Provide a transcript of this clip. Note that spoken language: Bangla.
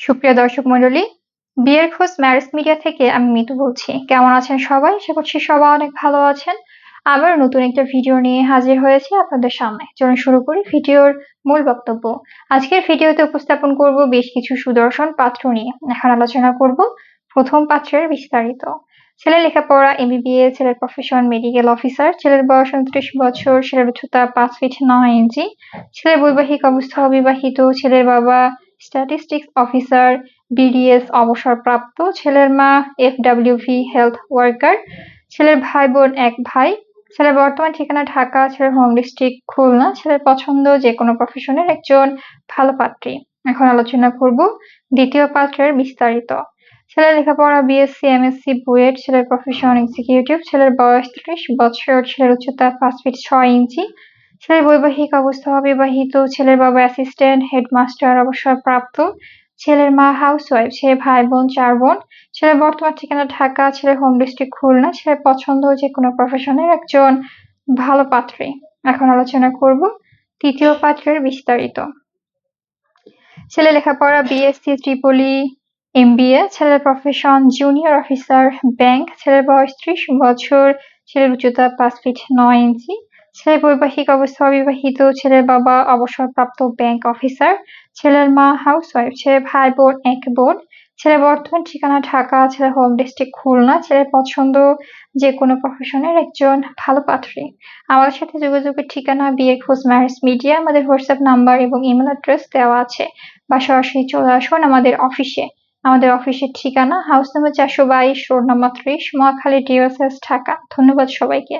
সুপ্রিয় দর্শক মন্ডলী বিয়ের খোঁজ ম্যারেজ মিডিয়া থেকে আমি মিতু বলছি। কেমন আছেন সবাই? আশা করছি সবাই অনেক ভালো আছেন। আবার নতুন একটা ভিডিও নিয়ে হাজির হয়েছি আপনাদের সামনে। চলুন শুরু করি ভিডিওর মূল বক্তব্য। আজকের ভিডিওতে উপস্থাপন করব বেশ কিছু সুদর্শন পাত্র নিয়ে। এখন আলোচনা করব প্রথম পাত্রের বিস্তারিত। ছেলে লেখাপড়া, এমবিবিএ, ছেলের প্রফেশন মেডিকেল অফিসার ছেলের বয়স উনত্রিশ বছর, ছেলের উচ্চতা পাঁচ ফিট নয় ইঞ্চি, ছেলের বৈবাহিক অবস্থা অবিবাহিত, ছেলের বাবা স্ট্যাটিস্টিক্স অফিসার বিডিএস অবসরপ্রাপ্ত, ছেলের মা এফডাব্লিউভি হেলথ ওয়ার্কার ছেলের ভাই বোন এক ভাই, ছেলের বর্তমান ঠিকানা ঢাকা, ছেলের হোম ডিস্ট্রিক্ট খুলনা, ছেলের পছন্দ যে কোনো প্রফেশনের একজন ভালো পাত্রী। এখন আলোচনা করব দ্বিতীয় পাত্রের বিস্তারিত। ছেলের লেখাপড়া বিএসসি এমএসসি বুয়েট ছেলের প্রফেশন এক্সিকিউটিভ ছেলের বয়স ত্রিশ বছর, ছেলের উচ্চতা পাঁচ ফিট ছয় ইঞ্চি ছেলের বৈবাহিক অবস্থা অবিবাহিত, ছেলের বাবা অ্যাসিস্ট্যান্ট হেডমাস্টার অবসরপ্রাপ্ত, ছেলের মা হাউসওয়াইফ ছেলে ভাই বোন, চার বোন, ছেলের বর্তমান ঠিকানা ঢাকা, ছেলের হোম ডিস্ট্রিক্ট খুলনা, ছেলের পছন্দ যে কোনো প্রফেশনের একজন ভালো পাত্রী। এখন আলোচনা করব তৃতীয় পাত্রের বিস্তারিত। ছেলে লেখাপড়া বিএসসি ত্রিপলি এমবিএ ছেলের প্রফেশন জুনিয়র অফিসার ব্যাংক ছেলের বয়স ত্রিশ বছর, ছেলের উচ্চতা পাঁচ ফিট নয় ইঞ্চি ছেলের বৈবাহিক অবস্থা অবিবাহিত, ছেলের বাবা অবসরপ্রাপ্ত ব্যাংক অফিসার ছেলের মা হাউসওয়াইফ ছেলের ভাই বোন এক বোন, ছেলের বর্তমান ঠিকানা ঢাকা, ছেলের হোম ডিস্ট্রিক্ট খুলনা, ছেলের পছন্দ যে কোনো প্রফেশনের একজন ভালো পাত্রী। আমাদের সাথে যোগাযোগের ঠিকানা বিয়ে খোঁজ ম্যারেজ মিডিয়া, আমাদের হোয়াটসঅ্যাপ নাম্বার এবং ইমেল অ্যাড্রেস দেওয়া আছে। বা সরাসরি চলে আসুন আমাদের অফিসে আমাদের অফিসের ঠিকানা হাউস নাম্বার চারশো বাইশ রোড নাম্বার ত্রিশ, মহাখালী ডিওএসএস ঢাকা। ধন্যবাদ সবাইকে।